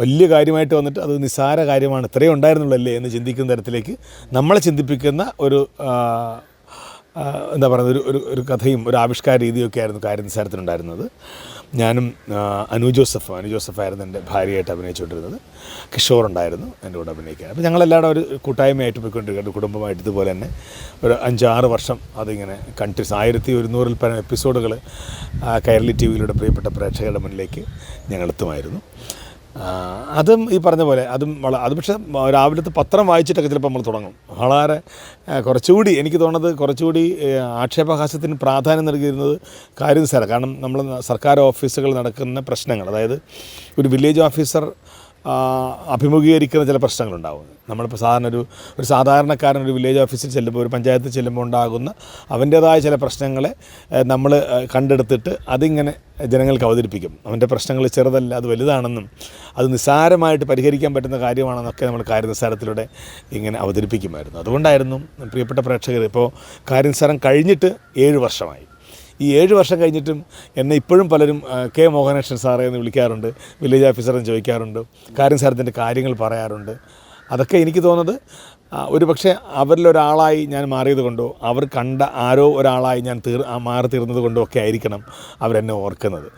വലിയ കാര്യമായിട്ട് വന്നിട്ട് അത് നിസ്സാര കാര്യമാണ്. ഇത്രയും ഉണ്ടായിരുന്നുള്ളല്ലേ എന്ന് ചിന്തിക്കുന്ന തരത്തിലേക്ക് നമ്മളെ ചിന്തിപ്പിക്കുന്ന ഒരു എന്താ പറയുന്നത് ഒരു ഒരു കഥയും ഒരു ആവിഷ്കാര രീതിയൊക്കെ ആയിരുന്നു കാര്യ നിസ്സാരത്തിനുണ്ടായിരുന്നത് ഞാനും അനു ജോസഫ് അനു ജോസഫ് ആയിരുന്നു എന്റെ ഭാര്യയായിട്ട് അഭിനയിച്ചുകൊണ്ടിരുന്നത്. കിഷോർ ഉണ്ടായിരുന്നു എന്റെ കൂടെ അഭിനയിക്കാൻ. അപ്പോൾ ഞങ്ങളെല്ലാവരും ഒരു കൂട്ടായ്മയായിട്ട് പോയിക്കൊണ്ടിരിക്കുക ഒരു കുടുംബമായിട്ട് ഇതുപോലെ തന്നെ. ഒരു അഞ്ചാറ് വർഷം അതിങ്ങനെ കണ്ടിന്യൂസ് ആയിരത്തി ഒരുന്നൂറിൽ പരം എപ്പിസോഡുകൾ കൈരളി ടി വിയിലൂടെ പ്രിയപ്പെട്ട പ്രേക്ഷകരുടെ മുന്നിലേക്ക് ആ, അതും ഈ പറഞ്ഞ പോലെ അതും അത് പക്ഷേ രാവിലത്തെ പത്രം വായിച്ചിട്ടൊക്കെ ചിലപ്പോൾ നമ്മൾ തുടങ്ങും. വളരെ കുറച്ചുകൂടി എനിക്ക് തോന്നുന്നത് കുറച്ചുകൂടി ആക്ഷേപഹാസ്യത്തിന് പ്രാധാന്യം നൽകിയിരുന്നത് കാര്യം സാറ കാരണം നമ്മൾ സർക്കാർ ഓഫീസുകൾ നടക്കുന്ന പ്രശ്നങ്ങൾ അതായത് ഒരു വില്ലേജ് ഓഫീസർ അഭിമുഖീകരിക്കുന്ന ചില പ്രശ്നങ്ങളുണ്ടാവും. നമ്മളിപ്പോൾ സാധാരണ ഒരു ഒരു സാധാരണക്കാരൻ ഒരു വില്ലേജ് ഓഫീസിൽ ചെല്ലുമ്പോൾ ഒരു പഞ്ചായത്ത് ചെല്ലുമ്പോൾ ഉണ്ടാകുന്ന അവന്റേതായ ചില പ്രശ്നങ്ങളെ നമ്മൾ കണ്ടെടുത്തിട്ട് അതിങ്ങനെ ജനങ്ങൾക്ക് അവതരിപ്പിക്കും. അവന്റെ പ്രശ്നങ്ങൾ ചെറുതല്ല അത് വലുതാണെന്നും അത് നിസ്സാരമായിട്ട് പരിഹരിക്കാൻ പറ്റുന്ന കാര്യമാണെന്നൊക്കെ നമ്മൾ കാര്യനിസ്സാരത്തിലൂടെ ഇങ്ങനെ അവതരിപ്പിക്കുമായിരുന്നു. അതുകൊണ്ടായിരുന്നു പ്രിയപ്പെട്ട പ്രേക്ഷകർ ഇപ്പോൾ കാര്യനിസ്സാരം കഴിഞ്ഞിട്ട് ഏഴ് വർഷമായി. ഈ ഏഴ് വർഷം കഴിഞ്ഞിട്ടും എന്നെ ഇപ്പോഴും പലരും കെ മോഹനകൃഷ്ണൻ സാറേ എന്ന് വിളിക്കാറുണ്ട് വില്ലേജ് ഓഫീസറെന്ന് ചോദിക്കാറുണ്ട് കാര്യം സാറിന്റെ കാര്യങ്ങൾ പറയാറുണ്ട്. അതൊക്കെ എനിക്ക് തോന്നുന്നത് ഒരു പക്ഷേ അവരിലൊരാളായി ഞാൻ മാറിയത് കൊണ്ടോ അവർ കണ്ട ആരോ ഒരാളായി ഞാൻ തീർ മാറി തീർന്നത് കൊണ്ടോ ഒക്കെ ആയിരിക്കണം അവരെന്നെ ഓർക്കുന്നത്.